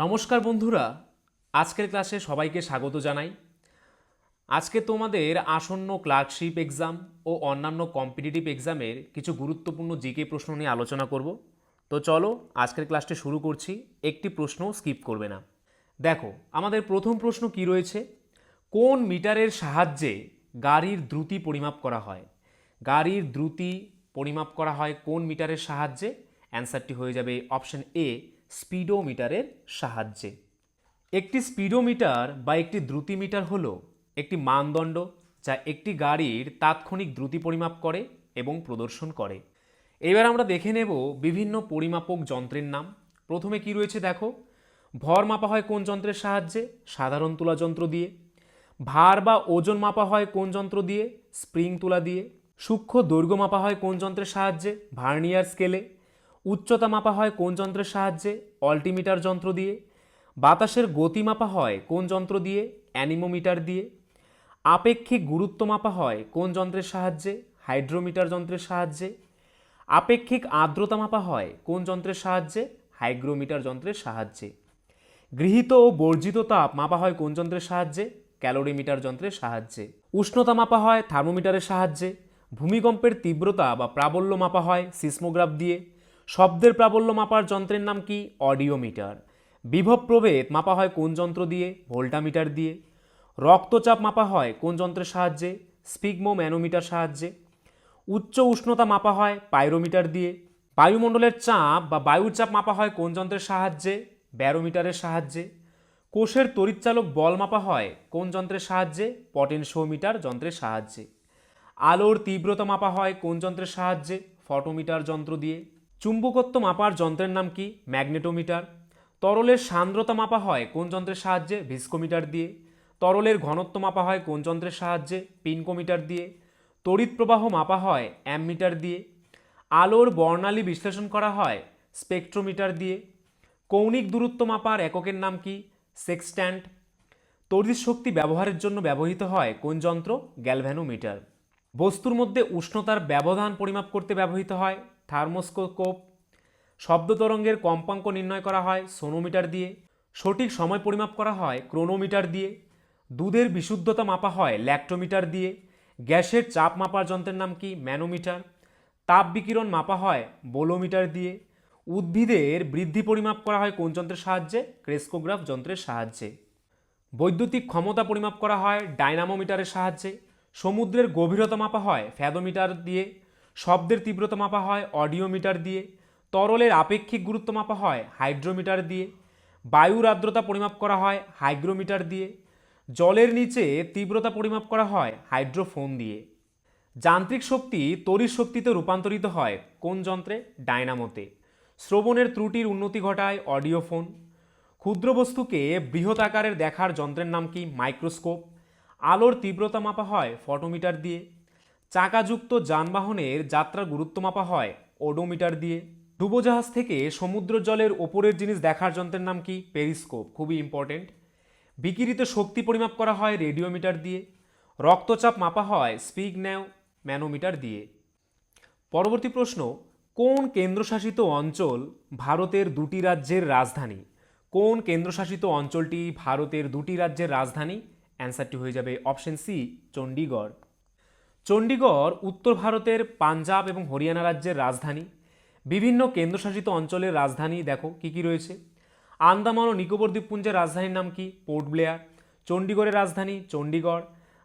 নমস্কার বন্ধুরা, আজকের ক্লাসে সবাইকে স্বাগত জানাই। আজকে তোমাদের আসন্ন ক্লার্কশিপ এক্সাম ও অন্যান্য কম্পিটিটিভ এক্সামের কিছু গুরুত্বপূর্ণ জিকে প্রশ্ন নিয়ে আলোচনা করব। তো চলো, আজকের ক্লাসটি শুরু করছি, একটি প্রশ্ন স্কিপ করবে না। দেখো, আমাদের প্রথম প্রশ্ন কি রয়েছে? কোন মিটারের সাহায্যে গাড়ির দ্রুতি পরিমাপ করা হয়? গাড়ির দ্রুতি পরিমাপ করা হয় কোন মিটারের সাহায্যে? অ্যান্সারটি হয়ে যাবে অপশন এ স্পিডোমিটারের সাহায্যে। একটি স্পিডোমিটার বা একটি দ্রুতিমিটার হল একটি মানদণ্ড যা একটি গাড়ির তাৎক্ষণিক দ্রুতি পরিমাপ করে এবং প্রদর্শন করে। এবার আমরা দেখে নেব বিভিন্ন পরিমাপক যন্ত্রের নাম। প্রথমে কি রয়েছে দেখো? ভর মাপা হয় কোন যন্ত্রের সাহায্যে? সাধারণ তুলা যন্ত্র দিয়ে। ভার বা ওজন মাপা হয় কোন যন্ত্র দিয়ে? স্প্রিং তুলা দিয়ে। সূক্ষ্ম দৈর্ঘ্য মাপা হয় কোন যন্ত্রের সাহায্যে? ভার্নিয়ার স্কেলে। উচ্চতা মাপা হয় কোন যন্ত্রের সাহায্যে? অল্টিমিটার যন্ত্র দিয়ে। বাতাসের গতি মাপা হয় কোন যন্ত্র দিয়ে? অ্যানিমোমিটার দিয়ে। আপেক্ষিক গুরুত্ব মাপা হয় কোন যন্ত্রের সাহায্যে? হাইড্রোমিটার যন্ত্রের সাহায্যে। আপেক্ষিক আর্দ্রতা মাপা হয় কোন যন্ত্রের সাহায্যে? হাইগ্রোমিটার যন্ত্রের সাহায্যে। গৃহীত ও বর্জিত তাপ মাপা হয় কোন যন্ত্রের সাহায্যে? ক্যালোরিমিটার যন্ত্রের সাহায্যে। উষ্ণতা মাপা হয় থার্মোমিটারের সাহায্যে। ভূমিকম্পের তীব্রতা বা প্রাবল্য মাপা হয় সিসমোগ্রাফ দিয়ে। শব্দের প্রাবল্য মাপার যন্ত্রের নাম কি? অডিওমিটার। বিভব প্রভেদ মাপা হয় কোন যন্ত্র দিয়ে? ভোল্টামিটার দিয়ে। রক্তচাপ মাপা হয় কোন যন্ত্রের সাহায্যে? স্পিগমো ম্যানোমিটার সাহায্যে। উচ্চ উষ্ণতা মাপা হয় পাইরোমিটার দিয়ে। বায়ুমণ্ডলের চাপ বা বায়ুর চাপ মাপা হয় কোন যন্ত্রের সাহায্যে? ব্যারোমিটারের সাহায্যে। কোষের তড়িৎচালক বল মাপা হয় কোন যন্ত্রের সাহায্যে? পটেনশিওমিটার যন্ত্রের সাহায্যে। আলোর তীব্রতা মাপা হয় কোন যন্ত্রের সাহায্যে? ফটোমিটার যন্ত্র দিয়ে। চুম্বকত্ব মাপার যন্ত্রের নাম কি? ম্যাগনেটোমিটার। তরলের সান্দ্রতা মাপা হয় কোন যন্ত্রের সাহায্যে? ভিস্কোমিটার দিয়ে। তরলের ঘনত্ব মাপা হয় কোন যন্ত্রের সাহায্যে? পিনকোমিটার দিয়ে। তড়িৎ প্রবাহ মাপা হয় অ্যামমিটার দিয়ে। আলোর বর্ণালী বিশ্লেষণ করা হয় স্পেকট্রোমিটার দিয়ে। কৌণিক দূরত্ব মাপার এককের নাম কি? সেক্সট্যান্ট। তড়িৎ শক্তি ব্যবহারের জন্য ব্যবহৃত হয় কোন যন্ত্র? গ্যালভ্যানোমিটার। বস্তুর মধ্যে উষ্ণতার ব্যবধান পরিমাপ করতে ব্যবহৃত হয়। থার্মোস্কোপ শব্দ তরঙ্গের কম্পাঙ্ক নির্ণয় করা হয় সোনোমিটার দিয়ে। সঠিক সময় পরিমাপ করা হয় ক্রোনোমিটার দিয়ে। দুধের বিশুদ্ধতা মাপা হয় ল্যাক্টোমিটার দিয়ে। গ্যাসের চাপ মাপার যন্ত্রের নাম কি ম্যানোমিটার? তাপ বিকিরণ মাপা হয় বোলোমিটার দিয়ে। উদ্ভিদের বৃদ্ধি পরিমাপ করা হয় কোন যন্ত্রের সাহায্যে? ক্রেস্কোগ্রাফ যন্ত্রের সাহায্যে। বৈদ্যুতিক ক্ষমতা পরিমাপ করা হয় ডাইনামোমিটারের সাহায্যে। সমুদ্রের গভীরতা মাপা হয় ফ্যাদোমিটার দিয়ে। শব্দের তীব্রতা মাপা হয় অডিওমিটার দিয়ে, তরলের আপেক্ষিক গুরুত্ব মাপা হয় হাইড্রোমিটার দিয়ে, বায়ুর আর্দ্রতা পরিমাপ করা হয় হাইগ্রোমিটার দিয়ে, জলের নিচে তীব্রতা পরিমাপ করা হয় হাইড্রোফোন দিয়ে। যান্ত্রিক শক্তি তড়িৎ শক্তিতে রূপান্তরিত হয় কোন যন্ত্রে? ডায়নামোতে। শ্রবণের ত্রুটির উন্নতি ঘটায় অডিওফোন। ক্ষুদ্র বস্তুকে বৃহৎ আকারের দেখার যন্ত্রের নাম কি? মাইক্রোস্কোপ। আলোর তীব্রতা মাপা হয় ফটোমিটার দিয়ে। চাকাযুক্ত যানবাহনের যাত্রার গুরুত্ব মাপা হয় ওডোমিটার দিয়ে। ডুবোজাহাজ থেকে সমুদ্র জলের ওপরের জিনিস দেখার যন্ত্রের নাম কি? পেরিস্কোপ, খুবই ইম্পর্টেন্ট বিকিরিত শক্তি পরিমাপ করা হয় রেডিওমিটার দিয়ে। রক্তচাপ মাপা হয় স্পিগ ন্যাও ম্যানোমিটার দিয়ে। পরবর্তী প্রশ্ন, কোন কেন্দ্রশাসিত অঞ্চল ভারতের দুটি রাজ্যের রাজধানী? কোন কেন্দ্রশাসিত অঞ্চলটি ভারতের দুটি রাজ্যের রাজধানী? অ্যান্সারটি হয়ে যাবে অপশন সি চণ্ডীগড়। চণ্ডীগড়, উত্তর ভারতের পাঞ্জাব এবং হরিয়ানা রাজ্যের রাজধানী। বিভিন্ন কেন্দ্রশাসিত অঞ্চলের রাজধানী, দেখো, কি কি রয়েছে? আন্দামান ও নিকোবর দ্বীপপুঞ্জের রাজধানীর নাম কি? Port Blair. চণ্ডীগড়ের রাজধানী, চণ্ডীগড়।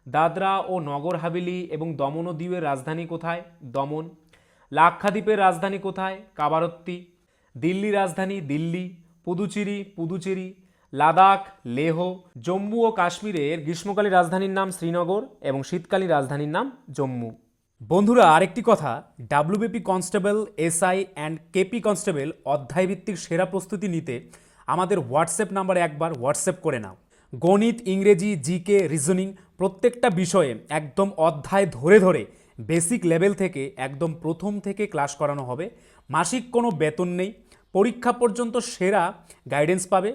দাদরা ও নগর হাভেলি এবং দমন ও দ্বীপের রাজধানী কোথায়? দমন। লাক্ষাদ্বীপের রাজধানী কোথায়? কাবারত্তি। দিল্লি রাজধানী, দিল্লি। পুদুচেরি পুদুচেরি। লাদাখ, লেহ, জম্মু ও কাশ্মীরের গ্রীষ্মকালীন রাজধানীর নাম শ্রীনগর এবং শীতকালীন রাজধানীর নাম জম্মু। বন্ধুরা, আরেকটি কথা। WBP constable SI and KP constable অধ্যায়ভিত্তিক সেরা প্রস্তুতি নিতে আমাদের হোয়াটসঅ্যাপ নাম্বারে একবার হোয়াটসঅ্যাপ করে নাও। গণিত, ইংরেজি জিকে রিজনিং প্রত্যেকটা বিষয়ে একদম অধ্যায় ধরে ধরে বেসিক লেভেল থেকে একদম প্রথম থেকে ক্লাস করানো হবে। মাসিক কোনো বেতন নেই। পরীক্ষা পর্যন্ত সেরা গাইডেন্স পাবে।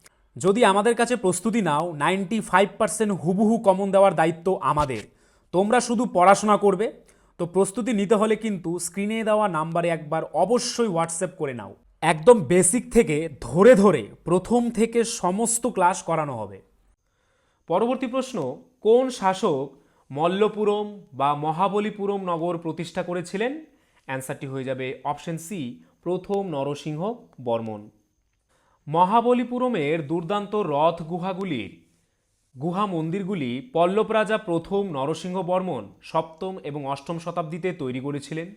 যদি আমাদের কাছে প্রস্তুতি নাও নাইনটি ফাইভ পার্সেন্ট হুবহু কমন দেওয়ার দায়িত্ব আমাদের। তোমরা শুধু পড়াশোনা করবে। তো প্রস্তুতি নিতে হলে কিন্তু স্ক্রিনে দেওয়া নাম্বারে একবার অবশ্যই হোয়াটসঅ্যাপ করে নাও। একদম বেসিক থেকে ধরে ধরে প্রথম থেকে সমস্ত ক্লাস করানো হবে। পরবর্তী প্রশ্ন, কোন শাসক মল্লপুরম বা মহাবলীপুরম নগর প্রতিষ্ঠা করেছিলেন? অ্যান্সারটি হয়ে যাবে অপশন সি প্রথম নরসিংহ বর্মন মহাবলীপুরমের দুর্দান্ত রথ গুহাগুলির গুহা মন্দিরগুলি পল্লব রাজা প্রথম নরসিংহ বর্মন সপ্তম এবং অষ্টম শতাব্দীতে তৈরি করেছিলেন।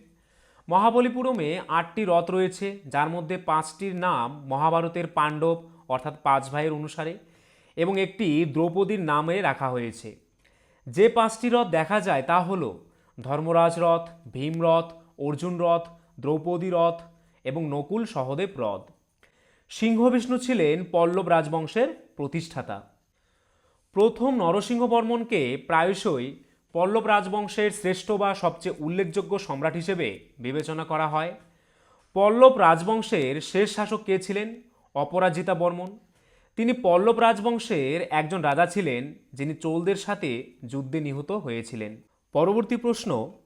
মহাবলীপুরমে আটটি রথ রয়েছে, যার মধ্যে পাঁচটির নাম মহাভারতের পাণ্ডব, অর্থাৎ পাঁচ ভাইয়ের অনুসারে, এবং একটি দ্রৌপদীর নামে রাখা হয়েছে। যে পাঁচটি রথ দেখা যায় তা হল ধর্মরাজ রথ ভীমরথ অর্জুন রথ, দ্রৌপদী রথ এবং নকুল সহদেব রথ। সিংহবিষ্ণু ছিলেন পল্লব রাজবংশের প্রতিষ্ঠাতা। প্রথম নরসিংহ বর্মনকে প্রায়শই পল্লব রাজবংশের শ্রেষ্ঠ বা সবচেয়ে উল্লেখযোগ্য সম্রাট হিসেবে বিবেচনা করা হয়। পল্লব রাজবংশের শেষ শাসক কে ছিলেন? অপরাজিতা বর্মন। তিনি পল্লব রাজবংশের একজন রাজা ছিলেন, যিনি চোলদের সাথে যুদ্ধে নিহত হয়েছিলেন। পরবর্তী প্রশ্ন,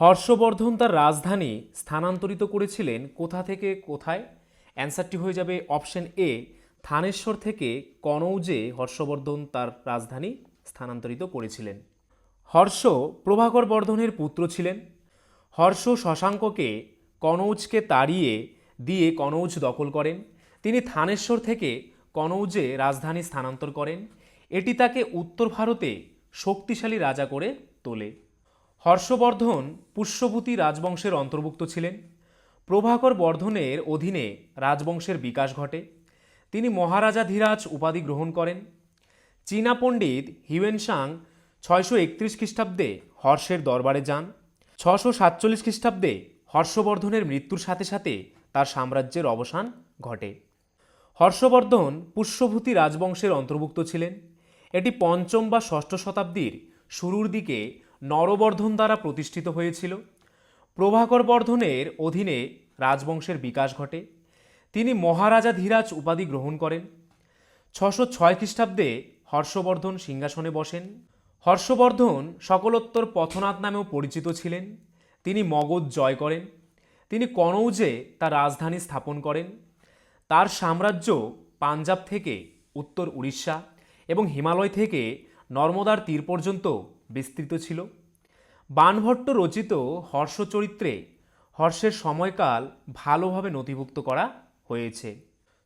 হর্ষবর্ধন তার রাজধানী স্থানান্তরিত করেছিলেন কোথা থেকে কোথায়? অ্যান্সারটি হয়ে যাবে অপশন এ, থানেশ্বর থেকে কনৌজে হর্ষবর্ধন তার রাজধানী স্থানান্তরিত করেছিলেন। হর্ষ প্রভাকর বর্ধনের পুত্র ছিলেন। হর্ষ শশাঙ্ককে কনৌজকে তাড়িয়ে দিয়ে কনৌজ দখল করেন। তিনি থানেশ্বর থেকে কনৌজে রাজধানী স্থানান্তর করেন। এটি তাকে উত্তর ভারতে শক্তিশালী রাজা করে তোলে। হর্ষবর্ধন পুষ্যভূতি রাজবংশের অন্তর্ভুক্ত ছিলেন। প্রভাকর বর্ধনের অধীনে রাজবংশের বিকাশ ঘটে। তিনি মহারাজা ধীরাজ উপাধি গ্রহণ করেন। চীনা পণ্ডিত হিউয়েনসাং ছয়শো একত্রিশ খ্রিস্টাব্দে হর্ষের দরবারে যান। ছশো সাতচল্লিশ খ্রিস্টাব্দে হর্ষবর্ধনের মৃত্যুর সাথে সাথে তার সাম্রাজ্যের অবসান ঘটে। হর্ষবর্ধন পুষ্যভূতি রাজবংশের অন্তর্ভুক্ত ছিলেন। এটি পঞ্চম বা ষষ্ঠ শতাব্দীর শুরুর দিকে নরবর্ধন দ্বারা প্রতিষ্ঠিত হয়েছিল। প্রভাকর বর্ধনের অধীনে রাজবংশের বিকাশ ঘটে। তিনি মহারাজা ধীরাজ উপাধি গ্রহণ করেন। ছশো ছয় খ্রিস্টাব্দে হর্ষবর্ধন সিংহাসনে বসেন। হর্ষবর্ধন সকলোত্তর পথনাথ নামেও পরিচিত ছিলেন। তিনি মগধ জয় করেন। তিনি কনৌজে তার রাজধানী স্থাপন করেন। তার সাম্রাজ্য পাঞ্জাব থেকে উত্তর উড়িষ্যা এবং হিমালয় থেকে নর্মদার তীর পর্যন্ত বিস্তৃত ছিল। বানভট্ট রচিত হর্ষ চরিত্রে হর্ষের সময়কাল ভালোভাবে নথিভুক্ত করা হয়েছে।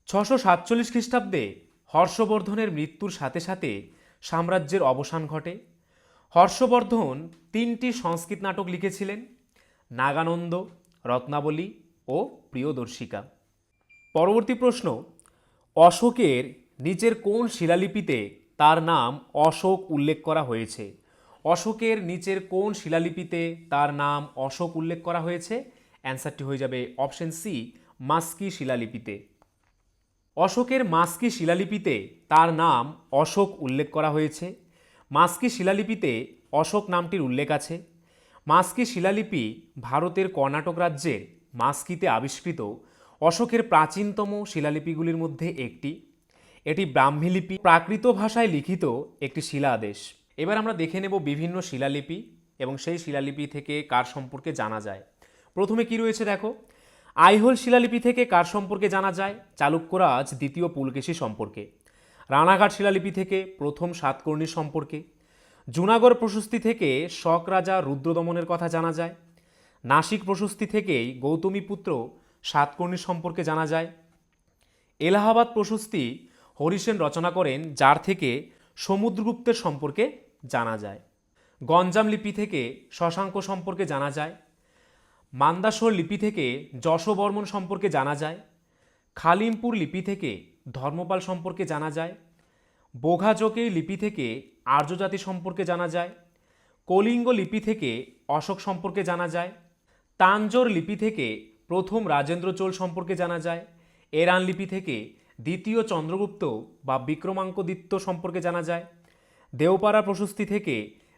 ছশো সাতচল্লিশ খ্রিস্টাব্দে হর্ষবর্ধনের মৃত্যুর সাথে সাথে সাম্রাজ্যের অবসান ঘটে। হর্ষবর্ধন তিনটি সংস্কৃত নাটক লিখেছিলেন, নাগানন্দ, রত্নাবলী ও প্রিয়দর্শিকা। পরবর্তী প্রশ্ন, অশোকের নিচের কোন শিলালিপিতে তার নাম অশোক উল্লেখ করা হয়েছে? অশোকের নিচের কোন শিলালিপিতে তার নাম অশোক উল্লেখ করা হয়েছে? অ্যান্সারটি হয়ে যাবে অপশন সি মাস্কি শিলালিপিতে। অশোকের মাস্কি শিলালিপিতে তার নাম অশোক উল্লেখ করা হয়েছে। মাস্কি শিলালিপিতে অশোক নামটির উল্লেখ আছে। মাস্কি শিলালিপি ভারতের কর্ণাটক রাজ্যের মাস্কিতে আবিষ্কৃত। অশোকের প্রাচীনতম শিলালিপিগুলির মধ্যে একটি। এটি ব্রাহ্মী লিপি প্রাকৃত ভাষায় লিখিত একটি শিলা আদেশ এবার আমরা দেখে নেব বিভিন্ন শিলালিপি এবং সেই শিলালিপি থেকে কার সম্পর্কে জানা যায়। প্রথমে কি রয়েছে দেখো? আইহোল শিলালিপি থেকে কার সম্পর্কে জানা যায়? চালুক্যরাজ দ্বিতীয় পুলকেশী সম্পর্কে। রানাঘাট শিলালিপি থেকে প্রথম সাতকর্ণী সম্পর্কে। জুনাগড় প্রশস্তি থেকে শক রাজা রুদ্রদমনের কথা জানা যায়। নাসিক প্রশস্তি থেকেই গৌতমীপুত্র সাতকর্ণী সম্পর্কে জানা যায়। এলাহাবাদ প্রশস্তি হরিসেন রচনা করেন, যার থেকে সমুদ্রগুপ্তের সম্পর্কে জানা যায়। গঞ্জাম লিপি থেকে শশাঙ্ক সম্পর্কে জানা যায়। মান্দাসর লিপি থেকে যশবর্মন সম্পর্কে জানা যায়। খালিমপুর লিপি থেকে ধর্মপাল সম্পর্কে জানা যায়। বোঘাজোকেই লিপি থেকে আর্যজাতি সম্পর্কে জানা যায়। কলিঙ্গ লিপি থেকে অশোক সম্পর্কে জানা যায়। তাঞ্জোর লিপি থেকে প্রথম রাজেন্দ্র চোল সম্পর্কে জানা যায়। এরান লিপি থেকে দ্বিতীয় চন্দ্রগুপ্ত বা বিক্রমাঙ্কদিত্য সম্পর্কে জানা যায়। দেওপাড়া প্রশস্তি থেকে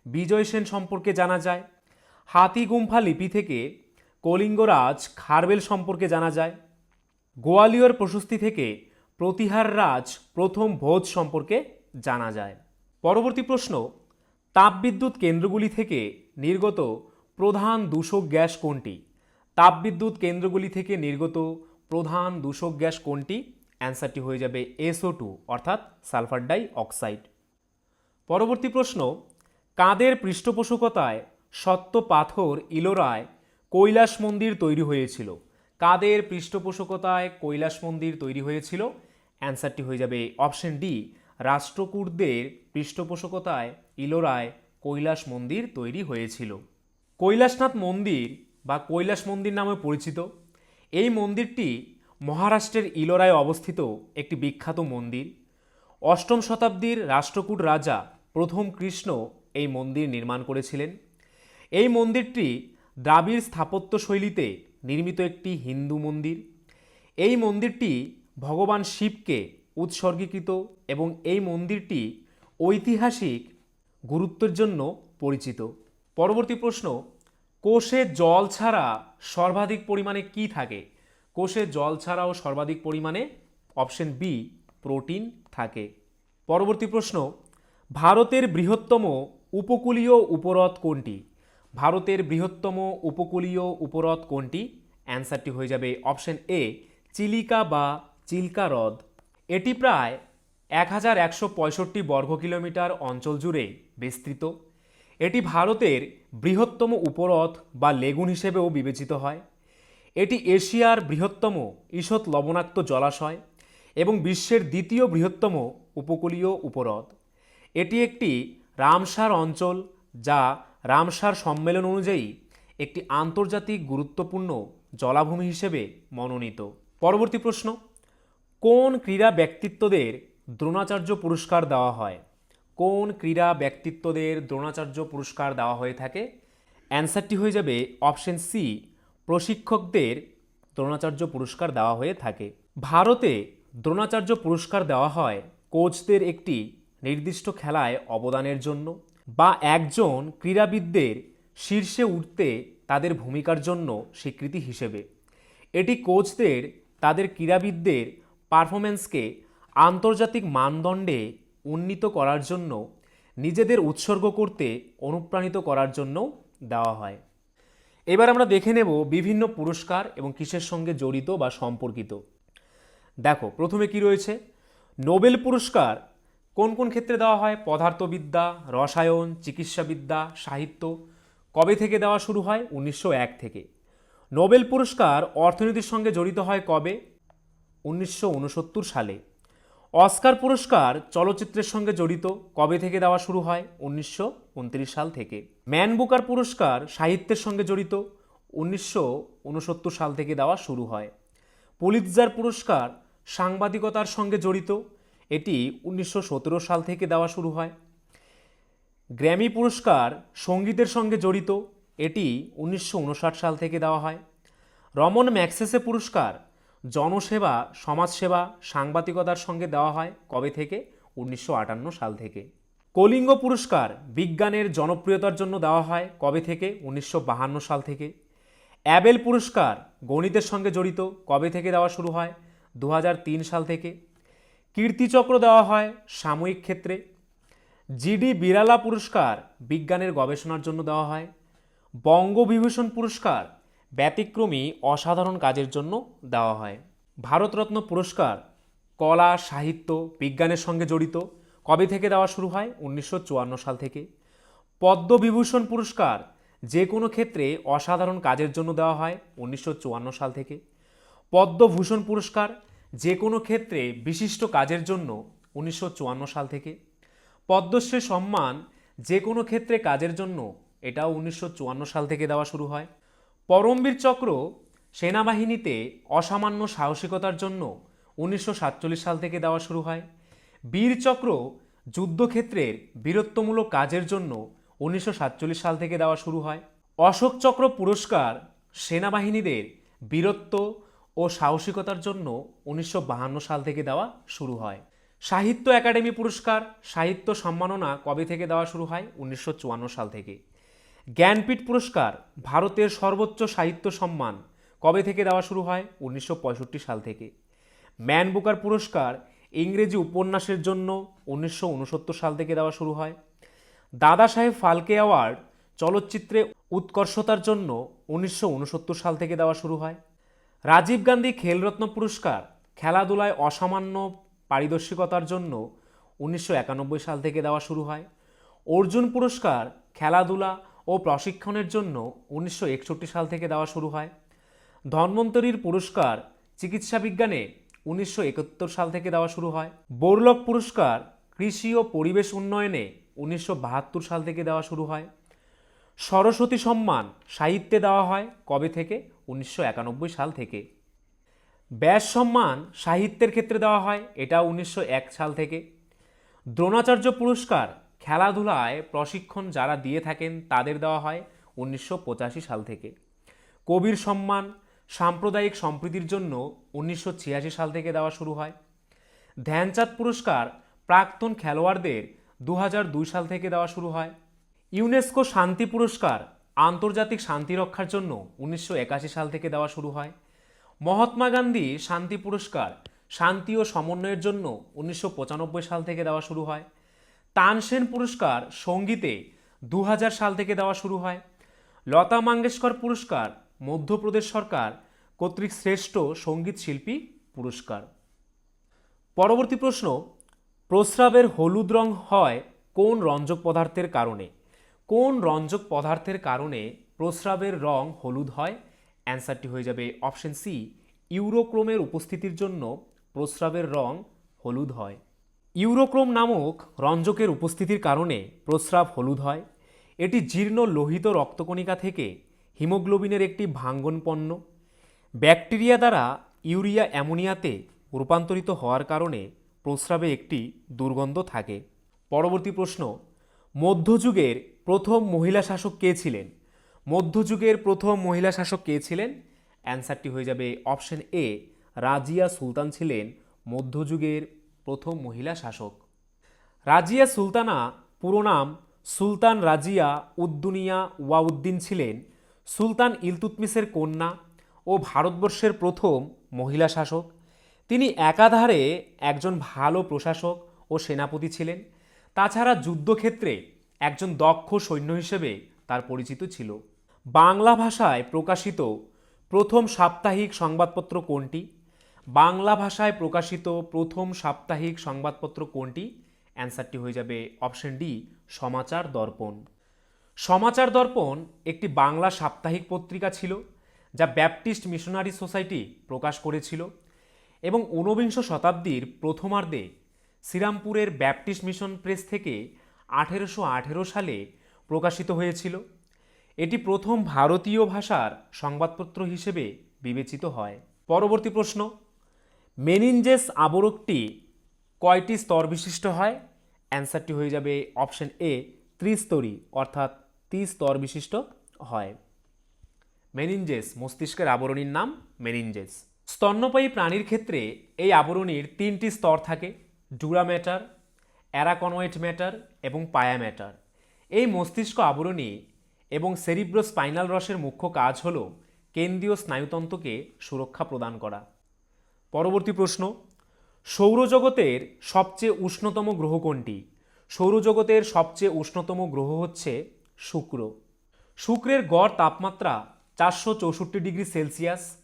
বিজয় সেন সম্পর্কে জানা যায় হাতিগুম্ফা লিপি থেকে কলিঙ্গরাজ খারবেল সম্পর্কে জানা যায়, গোয়ালিয়র প্রশস্তি থেকে প্রতিহার রাজ প্রথম ভোজ সম্পর্কে জানা যায়। পরবর্তী প্রশ্ন, তাপবিদ্যুৎ কেন্দ্রগুলি থেকে নির্গত প্রধান দূষক গ্যাস কোনটি? তাপবিদ্যুৎ কেন্দ্রগুলি থেকে নির্গত প্রধান দূষক গ্যাস কোনটি? অ্যান্সারটি হয়ে যাবে এসও টু, অর্থাৎ সালফার ডাই অক্সাইড পরবর্তী প্রশ্ন, কাদের পৃষ্ঠপোষকতায় সত্য পাথর ইলোরায় কৈলাস মন্দির তৈরি হয়েছিল? কাদের পৃষ্ঠপোষকতায় কৈলাস মন্দির তৈরি হয়েছিল? অ্যান্সারটি হয়ে যাবে অপশন ডি, রাষ্ট্রকূটদের পৃষ্ঠপোষকতায় ইলোরায় কৈলাস মন্দির তৈরি হয়েছিল। কৈলাসনাথ মন্দির বা কৈলাস মন্দির নামে পরিচিত। এই মন্দিরটি মহারাষ্ট্রের ইলোরায় অবস্থিত একটি বিখ্যাত মন্দির। অষ্টম শতাব্দীর রাষ্ট্রকূট রাজা প্রথম কৃষ্ণ এই মন্দির নির্মাণ করেছিলেন। এই মন্দিরটি দ্রাবিড় স্থাপত্য শৈলীতে নির্মিত একটি হিন্দু মন্দির। এই মন্দিরটি ভগবান শিবকে উৎসর্গীকৃত এবং এই মন্দিরটি ঐতিহাসিক গুরুত্বের জন্য পরিচিত। পরবর্তী প্রশ্ন, কোষে জল ছাড়া সর্বাধিক পরিমাণে কি থাকে? কোষে জল ছাড়াও সর্বাধিক পরিমাণে অপশন বি, প্রোটিন থাকে। পরবর্তী প্রশ্ন ভারতের বৃহত্তম উপকূলীয় উপহ্রদ কোনটি? ভারতের বৃহত্তম উপকূলীয় উপহ্রদ কোনটি? অ্যান্সারটি হয়ে যাবে অপশন এ, চিলিকা বা চিল্কা হ্রদ। এটি প্রায় এক হাজার একশো পঁয়ষট্টি বর্গ কিলোমিটার অঞ্চল জুড়ে বিস্তৃত। এটি ভারতের বৃহত্তম উপহ্রদ বা লেগুন হিসেবেও বিবেচিত হয়। এটি এশিয়ার বৃহত্তম ঈষৎ লবণাক্ত জলাশয় এবং বিশ্বের দ্বিতীয় বৃহত্তম উপকূলীয় উপহ্রদ এটি একটি রামসার অঞ্চল যা রামসার সম্মেলন অনুযায়ী একটি আন্তর্জাতিক গুরুত্বপূর্ণ জলাভূমি হিসেবে মনোনীত। পরবর্তী প্রশ্ন, কোন ক্রীড়া ব্যক্তিত্বদের দ্রোণাচার্য পুরস্কার দেওয়া হয়? কোন ক্রীড়া ব্যক্তিত্বদের দ্রোণাচার্য পুরস্কার দেওয়া হয়ে থাকে? অ্যান্সারটি হয়ে যাবে অপশন সি, প্রশিক্ষকদের দ্রোণাচার্য পুরস্কার দেওয়া হয়ে থাকে। ভারতে দ্রোণাচার্য পুরস্কার দেওয়া হয় কোচদের একটি নির্দিষ্ট খেলায় অবদানের জন্য বা একজন ক্রীড়াবিদদের শীর্ষে উঠতে তাদের ভূমিকার জন্য স্বীকৃতি হিসেবে। এটি কোচদের, তাদের ক্রীড়াবিদদের পারফরমেন্সকে আন্তর্জাতিক মানদণ্ডে উন্নীত করার জন্য, নিজেদের উৎসর্গ করতে অনুপ্রাণিত করার জন্য দেওয়া হয়। এবার আমরা দেখে নেব বিভিন্ন পুরস্কার এবং কিসের সঙ্গে জড়িত বা সম্পর্কিত। দেখো, প্রথমে কি রয়েছে? নোবেল পুরস্কার কোন কোন ক্ষেত্রে দেওয়া হয়? পদার্থবিদ্যা, রসায়ন, চিকিৎসাবিদ্যা, সাহিত্য। কবে থেকে দেওয়া শুরু হয়? উনিশশো এক থেকে। নোবেল পুরস্কার অর্থনীতির সঙ্গে জড়িত হয় কবে? উনিশশো উনসত্তর সালে। অস্কার পুরস্কার চলচ্চিত্রের সঙ্গে জড়িত কবে থেকে দেওয়া শুরু হয়? উনিশশো উনত্রিশ সাল থেকে। ম্যান বুকার পুরস্কার সাহিত্যের সঙ্গে জড়িত উনিশশো উনসত্তর সাল থেকে দেওয়া শুরু হয়। পুলিৎজার পুরস্কার সাংবাদিকতার সঙ্গে জড়িত এটি উনিশশো সতেরো সাল থেকে দেওয়া শুরু হয়। গ্র্যামি পুরস্কার সঙ্গীতের সঙ্গে জড়িত, এটি উনিশশো উনষাট সাল থেকে দেওয়া হয়। রমন ম্যাক্সেসে পুরস্কার জনসেবা, সমাজসেবা, সাংবাদিকতার সঙ্গে দেওয়া হয় কবে থেকে? উনিশশো আটান্ন সাল থেকে। কলিঙ্গ পুরস্কার বিজ্ঞানের জনপ্রিয়তার জন্য দেওয়া হয় কবে থেকে? উনিশশো সাল থেকে। অ্যাবেল পুরস্কার গণিতের সঙ্গে জড়িত কবে থেকে দেওয়া শুরু হয়? দু হাজার তিন সাল থেকে। কীর্তিচক্র দেওয়া হয় সাময়িক ক্ষেত্রে। জিডি বিরালা পুরস্কার বিজ্ঞানের গবেষণার জন্য দেওয়া হয়। বঙ্গবিভূষণ পুরস্কার ব্যতিক্রমী অসাধারণ কাজের জন্য দেওয়া হয়। ভারতরত্ন পুরস্কার কলা, সাহিত্য, বিজ্ঞানের সঙ্গে জড়িত কবে থেকে দেওয়া শুরু হয়? উনিশশো চুয়ান্ন সাল থেকে। পদ্মবিভূষণ পুরস্কার যে কোনো ক্ষেত্রে অসাধারণ কাজের জন্য দেওয়া হয়। উনিশশো চুয়ান্ন সাল থেকে। পদ্মভূষণ পুরস্কার যে কোনো ক্ষেত্রে বিশিষ্ট কাজের জন্য উনিশশো চুয়ান্ন সাল থেকে। পদ্মশ্রী সম্মান যে কোনো ক্ষেত্রে কাজের জন্য এটাও উনিশশো চুয়ান্ন সাল থেকে দেওয়া শুরু হয়। পরমবীর চক্র সেনাবাহিনীতে অসামান্য সাহসিকতার জন্য উনিশশো সাতচল্লিশ সাল থেকে দেওয়া শুরু হয়। বীর চক্র যুদ্ধক্ষেত্রের বীরত্বমূলক কাজের জন্য উনিশশো সাতচল্লিশ সাল থেকে দেওয়া শুরু হয়। অশোক চক্র পুরস্কার সেনাবাহিনীদের বীরত্ব ও সাহসিকতার জন্য উনিশশো সাল থেকে দেওয়া শুরু হয়। সাহিত্য একাডেমি পুরস্কার, সাহিত্য সম্মাননা কবে থেকে দেওয়া শুরু হয়? উনিশশো চুয়ান্ন সাল থেকে। জ্ঞানপীঠ পুরস্কার, ভারতের সর্বোচ্চ সাহিত্য সম্মান কবে থেকে দেওয়া শুরু হয়? উনিশশো পঁয়ষট্টি সাল থেকে। ম্যান বুকার পুরস্কার, ইংরেজি উপন্যাসের জন্য উনিশশো উনসত্তর সাল থেকে দেওয়া শুরু হয়। দাদা সাহেব ফালকে অ্যাওয়ার্ড চলচ্চিত্রে উৎকর্ষতার জন্য উনিশশো উনসত্তর সাল থেকে দেওয়া শুরু হয়। রাজীব গান্ধী খেলরত্ন পুরস্কার, খেলাধুলায় অসামান্য পারিদর্শিকতার জন্য উনিশশো একানব্বই সাল থেকে দেওয়া শুরু হয়। অর্জুন পুরস্কার, খেলাধুলা ও প্রশিক্ষণের জন্য উনিশশো একষট্টি সাল থেকে দেওয়া শুরু হয়। ধন্বন্তরীর পুরস্কার, চিকিৎসা বিজ্ঞানে উনিশশো একাত্তর সাল থেকে দেওয়া শুরু হয়। বোরলক পুরস্কার, কৃষি ও পরিবেশ উন্নয়নে উনিশশো বাহাত্তর সাল থেকে দেওয়া শুরু হয়। সরস্বতী সম্মান, সাহিত্যে দেওয়া হয় কবে থেকে? উনিশশো একানব্বই সাল থেকে। ব্যাস সম্মান সাহিত্যের ক্ষেত্রে দেওয়া হয়, এটা উনিশশো এক সাল থেকে। দ্রোণাচার্য পুরস্কার খেলাধুলায় প্রশিক্ষণ যারা দিয়ে থাকেন, তাদের দেওয়া হয় উনিশশো পঁচাশি সাল থেকে। কবির সম্মান, সাম্প্রদায়িক সম্প্রীতির জন্য উনিশশো ছিয়াশি সাল থেকে দেওয়া শুরু হয়। ধ্যানচাঁদ পুরস্কার প্রাক্তন খেলোয়াড়দের দু সাল থেকে দেওয়া শুরু হয়। ইউনেস্কো শান্তি পুরস্কার আন্তর্জাতিক শান্তি রক্ষার জন্য উনিশশো একাশি সাল থেকে দেওয়া শুরু হয়। মহাত্মা গান্ধী শান্তি পুরস্কার, শান্তি ও সমন্বয়ের জন্য উনিশশো পঁচানব্বই সাল থেকে দেওয়া শুরু হয়। তানসেন পুরস্কার সঙ্গীতে দু হাজার সাল থেকে দেওয়া শুরু হয়। লতা মঙ্গেশকর পুরস্কার মধ্যপ্রদেশ সরকার কর্তৃক শ্রেষ্ঠ সংগীত শিল্পী পুরস্কার। পরবর্তী প্রশ্ন, প্রস্রাবের হলুদ রং হয় কোন রঞ্জক পদার্থের কারণে? কোন রঞ্জক পদার্থের কারণে প্রস্রাবের রং হলুদ হয়? অ্যান্সারটি হয়ে যাবে অপশন সি, ইউরোক্রোমের উপস্থিতির জন্য প্রস্রাবের রং হলুদ হয়। ইউরোক্রোম নামক রঞ্জকের উপস্থিতির কারণে প্রস্রাব হলুদ হয়। এটি জীর্ণ লোহিত রক্তকণিকা থেকে হিমোগ্লোবিনের একটি ভাঙ্গন পণ্য। ব্যাকটেরিয়া দ্বারা ইউরিয়া অ্যামোনিয়াতে রূপান্তরিত হওয়ার কারণে প্রস্রাবে একটি দুর্গন্ধ থাকে। পরবর্তী প্রশ্ন, মধ্যযুগের প্রথম মহিলা শাসক কে ছিলেন? মধ্যযুগের প্রথম মহিলা শাসক কে ছিলেন? অ্যান্সারটি হয়ে যাবে অপশন এ। রাজিয়া সুলতান ছিলেন মধ্যযুগের প্রথম মহিলা শাসক। রাজিয়া সুলতানা, পুরো নাম সুলতান রাজিয়া উদ্দুনিয়া ওয়াউদ্দিন ছিলেন। সুলতান ইলতুতমিসের কন্যা ও ভারতবর্ষের প্রথম মহিলা শাসক। তিনি একাধারে একজন ভালো প্রশাসক ও সেনাপতি ছিলেন। তাছাড়া যুদ্ধক্ষেত্রে একজন দক্ষ সৈন্য হিসেবে তার পরিচিত ছিল। বাংলা ভাষায় প্রকাশিত প্রথম সাপ্তাহিক সংবাদপত্র কোনটি? বাংলা ভাষায় প্রকাশিত প্রথম সাপ্তাহিক সংবাদপত্র কোনটি? অ্যান্সারটি হয়ে যাবে অপশন ডি, সমাচার দর্পণ। সমাচার দর্পণ একটি বাংলা সাপ্তাহিক পত্রিকা ছিল, যা ব্যাপটিস্ট মিশনারি সোসাইটি প্রকাশ করেছিল এবং ঊনবিংশ শতাব্দীর প্রথমার্ধে শ্রীরামপুরের ব্যাপটিস্ট মিশন প্রেস থেকে আঠেরোশো আঠেরো সালে প্রকাশিত হয়েছিল। এটি প্রথম ভারতীয় ভাষার সংবাদপত্র হিসেবে বিবেচিত হয়। পরবর্তী প্রশ্ন, মেনিনজেস আবরকটি কয়টি স্তর বিশিষ্ট হয়? অ্যান্সারটি হয়ে যাবে অপশন এ, ত্রিস্তরী, অর্থাৎ ত্রিস্তর বিশিষ্ট হয়। মেনিনজেস মস্তিষ্কের আবরণীর নাম মেনিনজেস। স্তন্যপায়ী প্রাণীর ক্ষেত্রে এই আবরণীর তিনটি স্তর থাকে ডুরা অ্যারাকনয়েট ম্যাটার এবং পায়া ম্যাটার। এই মস্তিষ্ক আবরণী এবং সেরিব্রো স্পাইনাল রসের মুখ্য কাজ হল কেন্দ্রীয় স্নায়ুতন্ত্রকে সুরক্ষা প্রদান করা। পরবর্তী প্রশ্ন, সৌরজগতের সবচেয়ে উষ্ণতম গ্রহ কোনটি? সৌরজগতের সবচেয়ে উষ্ণতম গ্রহ হচ্ছে শুক্র। শুক্রের গড় তাপমাত্রা চারশো চৌষট্টি ডিগ্রি সেলসিয়াস।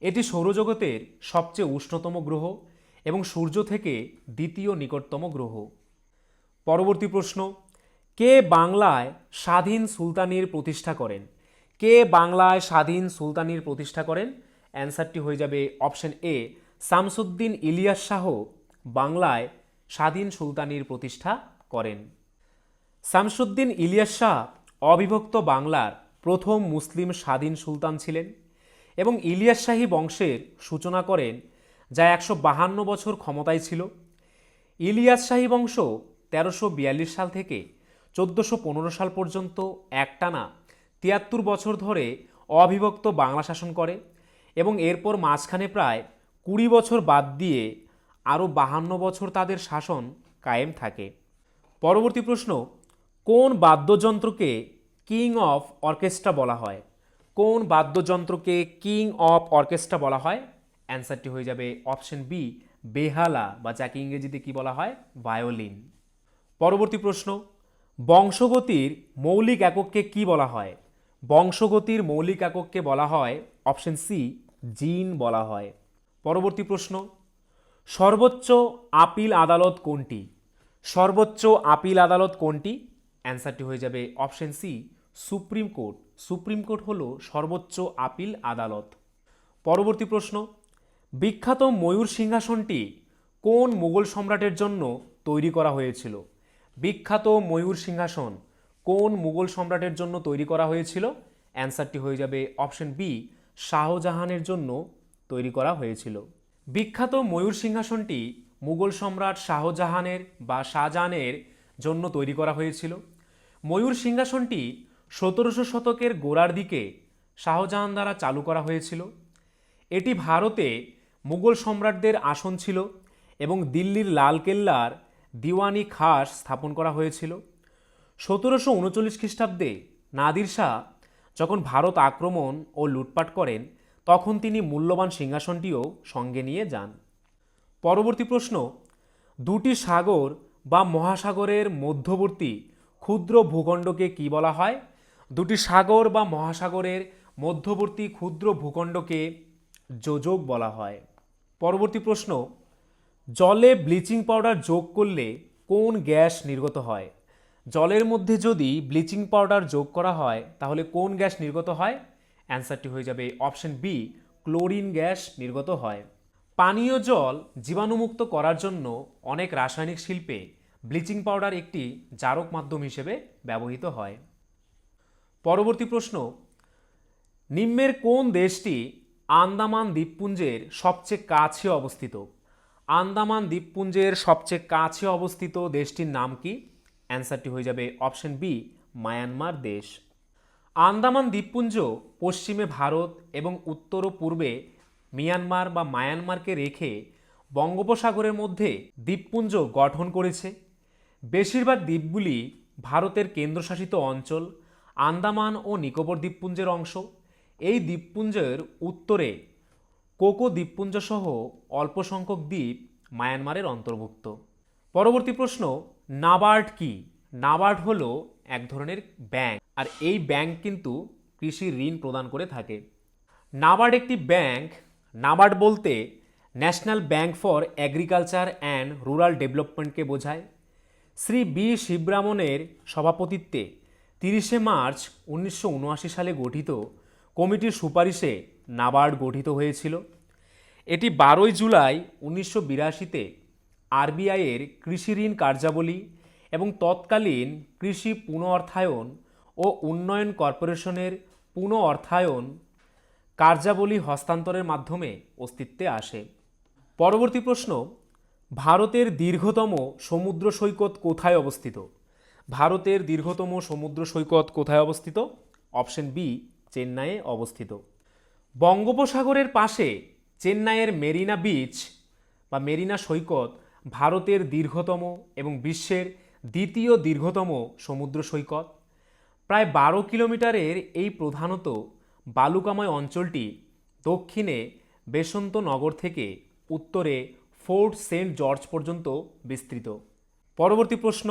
এটি সৌরজগতের সবচেয়ে উষ্ণতম গ্রহ এবং সূর্য থেকে দ্বিতীয় নিকটতম গ্রহ। পরবর্তী প্রশ্ন, কে বাংলায় স্বাধীন সুলতানির প্রতিষ্ঠা করেন? কে বাংলায় স্বাধীন সুলতানির প্রতিষ্ঠা করেন? অ্যান্সারটি হয়ে যাবে অপশন এ, শামসুদ্দিন ইলিয়াস শাহ বাংলায় স্বাধীন সুলতানির প্রতিষ্ঠা করেন। শামসুদ্দিন ইলিয়াস শাহ অবিভক্ত বাংলার প্রথম মুসলিম স্বাধীন সুলতান ছিলেন এবং ইলিয়াস শাহী বংশের সূচনা করেন, যা একশো বাহান্ন বছর ক্ষমতায় ছিল। ইলিয়াস শাহী বংশ তেরোশো বিয়াল্লিশ সাল থেকে চোদ্দোশো পনেরো সাল পর্যন্ত একটানা তিয়াত্তর বছর ধরে অবিভক্ত বাংলা শাসন করে এবং এরপর মাঝখানে প্রায় কুড়ি বছর বাদ দিয়ে আরও বাহান্ন বছর তাদের শাসন কায়েম থাকে। পরবর্তী প্রশ্ন, কোন বাদ্যযন্ত্রকে কিং অফ অর্কেস্ট্রা বলা হয়? কোন বাদ্যযন্ত্রকে কিং অফ অর্কেস্ট্রা বলা হয়? অ্যান্সারটি হয়ে যাবে অপশন বি, বেহালা বা যাকে ইংরেজিতে কি বলা হয়? ভায়োলিন। পরবর্তী প্রশ্ন, বংশগতির মৌলিক একককে কি বলা হয়? বংশগতির মৌলিক একককে বলা হয়, অপশন সি, জিন বলা হয়। পরবর্তী প্রশ্ন, সর্বোচ্চ আপিল আদালত কোনটি? সর্বোচ্চ আপিল আদালত কোনটি? অ্যান্সারটি হয়ে যাবে option C, supreme court. Supreme court হল সর্বোচ্চ আপিল আদালত। পরবর্তী প্রশ্ন, বিখ্যাত ময়ূর সিংহাসনটি কোন মুঘল সম্রাটের জন্য তৈরি করা হয়েছিল? বিখ্যাত ময়ূর সিংহাসন কোন মুঘল সম্রাটের জন্য তৈরি করা হয়েছিল? অ্যান্সারটি হয়ে যাবে অপশন বি, শাহজাহানের জন্য তৈরি করা হয়েছিল। বিখ্যাত ময়ূর সিংহাসনটি মুঘল সম্রাট শাহজাহানের বা শাহজাহানের জন্য তৈরি করা হয়েছিল। ময়ূর সিংহাসনটি সতেরোশো শতকের গোড়ার দিকে শাহজাহান দ্বারা চালু করা হয়েছিল। এটি ভারতে মুঘল সম্রাটদের আসন ছিল এবং দিল্লির লালকেল্লার দিওয়ানি খাস স্থাপন করা হয়েছিল। সতেরোশো উনচল্লিশ খ্রিস্টাব্দে নাদির শাহ যখন ভারত আক্রমণ ও লুটপাট করেন, তখন তিনি মূল্যবান সিংহাসনটিও সঙ্গে নিয়ে যান। পরবর্তী প্রশ্ন, দুটি সাগর বা মহাসাগরের মধ্যবর্তী ক্ষুদ্র ভূখণ্ডকে কি বলা হয়? দুটি সাগর বা মহাসাগরের মধ্যবর্তী ক্ষুদ্র ভূখণ্ডকে যোজক বলা হয়। পরবর্তী প্রশ্ন জলে ব্লিচিং পাউডার যোগ করলে কোন গ্যাস নির্গত হয়? জলের মধ্যে যদি ব্লিচিং পাউডার যোগ করা হয়, তাহলে কোন গ্যাস নির্গত হয়? অ্যান্সারটি হয়ে যাবে অপশন বি, ক্লোরিন গ্যাস নির্গত হয়। পানীয় জল জীবাণুমুক্ত করার জন্য অনেক রাসায়নিক শিল্পে ব্লিচিং পাউডার একটি জারক মাধ্যম হিসেবে ব্যবহৃত হয়। পরবর্তী প্রশ্ন, নিম্নের কোন দেশটি আন্দামান দ্বীপপুঞ্জের সবচেয়ে কাছে অবস্থিত? আন্দামান দ্বীপপুঞ্জের সবচেয়ে কাছে অবস্থিত দেশটির নাম কি? অ্যান্সারটি হয়ে যাবে অপশন বি, মায়ানমার দেশ। আন্দামান দ্বীপপুঞ্জ পশ্চিমে ভারত এবং উত্তর ও পূর্বে মিয়ানমার বা মায়ানমারকে রেখে বঙ্গোপসাগরের মধ্যে দ্বীপপুঞ্জ গঠন করেছে। বেশিরভাগ দ্বীপগুলি ভারতের কেন্দ্রশাসিত অঞ্চল, আন্দামান ও নিকোবর দ্বীপপুঞ্জের অংশ। এই দ্বীপপুঞ্জের উত্তরে কোকো দ্বীপপুঞ্জ সহ অল্প সংখ্যক দ্বীপ মায়ানমারের অন্তর্ভুক্ত। পরবর্তী প্রশ্ন, নাবার্ড কি? নাবার্ড হলো এক ধরনের ব্যাংক, আর এই ব্যাংক কিন্তু কৃষি ঋণ প্রদান করে থাকে। নাবার্ড একটি ব্যাংক, নাবার্ড বলতে national bank for agriculture and rural ডেভেলপমেন্টকে বোঝায়। শ্রী বি শিবরামনের সভাপতিত্বে তিরিশে মার্চ উনিশশো উনআশি সালে গঠিত কমিটির সুপারিশে নাবার্ড গঠিত হয়েছিল। এটি বারোই জুলাই উনিশশো বিরাশিতে আরবিআইয়ের কৃষি ঋণ কার্যাবলী এবং তৎকালীন কৃষি পুনঃ অর্থায়ন ও উন্নয়ন কর্পোরেশনের পুনঃ অর্থায়ন কার্যাবলী হস্তান্তরের মাধ্যমে অস্তিত্বে আসে। পরবর্তী প্রশ্ন, ভারতের দীর্ঘতম সমুদ্র সৈকত কোথায় অবস্থিত? ভারতের দীর্ঘতম সমুদ্র সৈকত কোথায় অবস্থিত? অপশন বি, চেন্নাইয়ে অবস্থিত। বঙ্গোপসাগরের পাশে চেন্নাইয়ের মেরিনা বিচ বা মেরিনা সৈকত ভারতের দীর্ঘতম এবং বিশ্বের দ্বিতীয় দীর্ঘতম সমুদ্র সৈকত। প্রায় বারো কিলোমিটারের এই প্রধানত বালুকাময় অঞ্চলটি দক্ষিণে বেসন্ত নগর থেকে উত্তরে ফোর্ট সেন্ট জর্জ পর্যন্ত বিস্তৃত। পরবর্তী প্রশ্ন,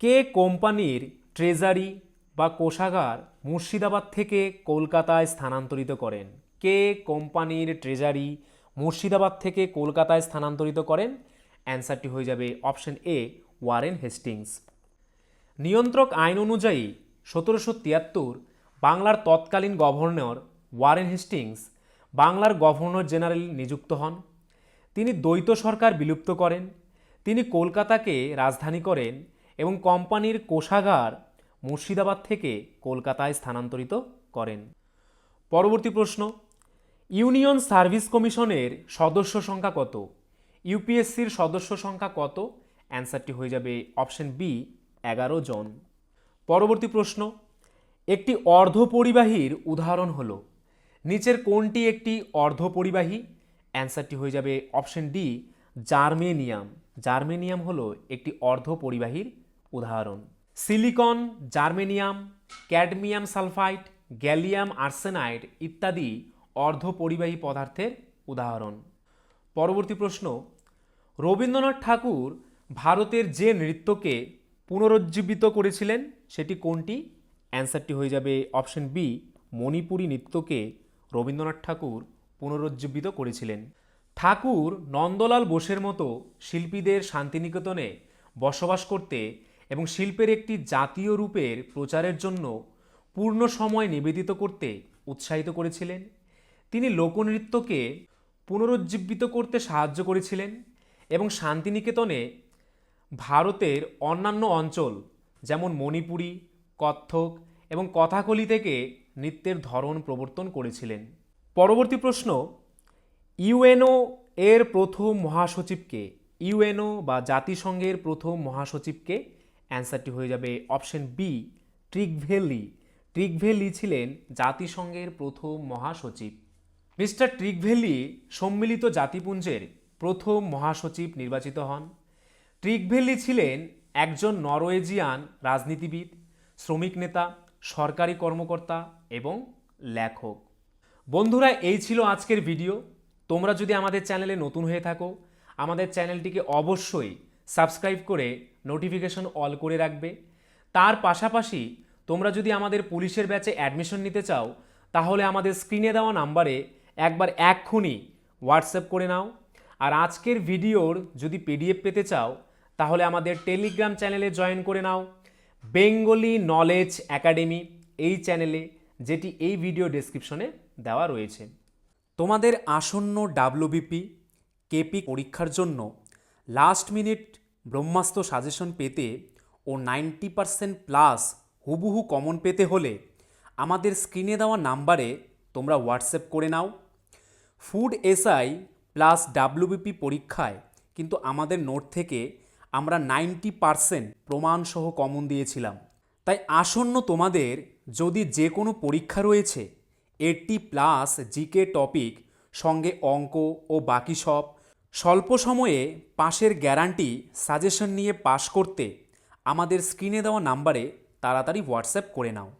কে কোম্পানির ট্রেজারি বা কোষাগার মুর্শিদাবাদ থেকে কলকাতায় স্থানান্তরিত করেন। কে কোম্পানির ট্রেজারি মুর্শিদাবাদ থেকে কলকাতায় স্থানান্তরিত করেন? অ্যান্সারটি হয়ে যাবে অপশন এ, ওয়ারেন হেস্টিংস। নিয়ন্ত্রক আইন অনুযায়ী সতেরোশো তিয়াত্তর বাংলার তৎকালীন গভর্নর ওয়ারেন হেস্টিংস বাংলার গভর্নর জেনারেল নিযুক্ত হন। তিনি দ্বৈত সরকার বিলুপ্ত করেন। তিনি কলকাতাকে রাজধানী করেন এবং কোম্পানির কোষাগার মুর্শিদাবাদ থেকে কলকাতায় স্থানান্তরিত করেন। পরবর্তী প্রশ্ন, ইউনিয়ন সার্ভিস কমিশনের সদস্য সংখ্যা কত? ইউপিএসসির সদস্য সংখ্যা কত? অ্যান্সারটি হয়ে যাবে অপশন বি, এগারো জন। পরবর্তী প্রশ্ন, একটি অর্ধপরিবাহীর উদাহরণ হল, নিচের কোনটি একটি অর্ধপরিবাহী? অ্যান্সারটি হয়ে যাবে অপশন ডি, জার্মেনিয়াম। জার্মেনিয়াম হলো একটি অর্ধপরিবাহীর উদাহরণ। Silicon, germanium, cadmium sulphide, gallium arsenide ইত্যাদি অর্ধপরিবাহী পদার্থের উদাহরণ। পরবর্তী প্রশ্ন, রবীন্দ্রনাথ ঠাকুর ভারতের যে নৃত্যকে পুনরুজ্জীবিত করেছিলেন, সেটি কোনটি? অ্যান্সারটি হয়ে যাবে অপশন বি, মণিপুরী নৃত্যকে রবীন্দ্রনাথ ঠাকুর পুনরুজ্জীবিত করেছিলেন। ঠাকুর নন্দলাল বোসের মতো শিল্পীদের শান্তিনিকেতনে বসবাস করতে এবং শিল্পের একটি জাতীয় রূপের প্রচারের জন্য পূর্ণ সময় নিবেদিত করতে উৎসাহিত করেছিলেন। তিনি লোকনৃত্যকে পুনরুজ্জীবিত করতে সাহায্য করেছিলেন এবং শান্তিনিকেতনে ভারতের অন্যান্য অঞ্চল যেমন মণিপুরী, কত্থক এবং কথাকলি থেকে নৃত্যের ধরন প্রবর্তন করেছিলেন। পরবর্তী প্রশ্ন, ইউএনও এর প্রথম মহাসচিবকে, ইউএনও বা জাতিসংঘের প্রথম মহাসচিবকে অ্যান্সারটি হয়ে যাবে অপশন বি ট্রিকভেলি ট্রিকভেলি ছিলেন জাতিসংঘের প্রথম মহাসচিব। মিস্টার ট্রিকভেলি সম্মিলিত জাতিপুঞ্জের প্রথম মহাসচিব নির্বাচিত হন। ট্রিকভেলি ছিলেন একজন নরওয়েজিয়ান রাজনীতিবিদ, শ্রমিক নেতা, সরকারি কর্মকর্তা এবং লেখক। বন্ধুরা, এই ছিল আজকের ভিডিও। তোমরা যদি আমাদের চ্যানেলে নতুন হয়ে থাকো, আমাদের চ্যানেলটিকে অবশ্যই সাবস্ক্রাইব করে নোটিফিকেশন অল করে রাখবে। তার পাশাপাশি তোমরা যদি আমাদের পুলিশের ব্যাচে অ্যাডমিশন নিতে চাও, তাহলে আমাদের স্ক্রিনে দেওয়া নাম্বারে একবার এক্ষুনি হোয়াটসঅ্যাপ করে নাও। আর আজকের ভিডিওর যদি পিডিএফ পেতে চাও, তাহলে আমাদের টেলিগ্রাম চ্যানেলে জয়েন করে নাও। বেঙ্গলি নলেজ একাডেমি এই চ্যানেলে যেটি এই ভিডিও ডেসক্রিপশনে দেওয়া রয়েছে। তোমাদের আসন্ন ডাব্লুবিপি কেপি পরীক্ষার জন্য লাস্ট মিনিট ব্রহ্মাস্ত্র সাজেশন পেতে ও নাইনটি পারসেন্ট প্লাস হুবহু কমন পেতে হলে আমাদের স্ক্রিনে দেওয়া নাম্বারে তোমরা হোয়াটসঅ্যাপ করে নাও। ফুড এসআই প্লাস ডাব্লুবিপি পরীক্ষায় কিন্তু আমাদের নোট থেকে আমরা নাইনটি পারসেন্ট প্রমাণসহ কমন দিয়েছিলাম। তাই আসন্ন তোমাদের যদি যে কোনো পরীক্ষা রয়েছে এইটটি প্লাস জিকে টপিক সঙ্গে অঙ্ক ও বাকি সব স্বল্প সময়ে পাশের গ্যারান্টি সাজেশন নিয়ে পাশ করতে আমাদের স্ক্রিনে দেওয়া নাম্বারে তাড়াতাড়ি হোয়াটসঅ্যাপ করে নাও।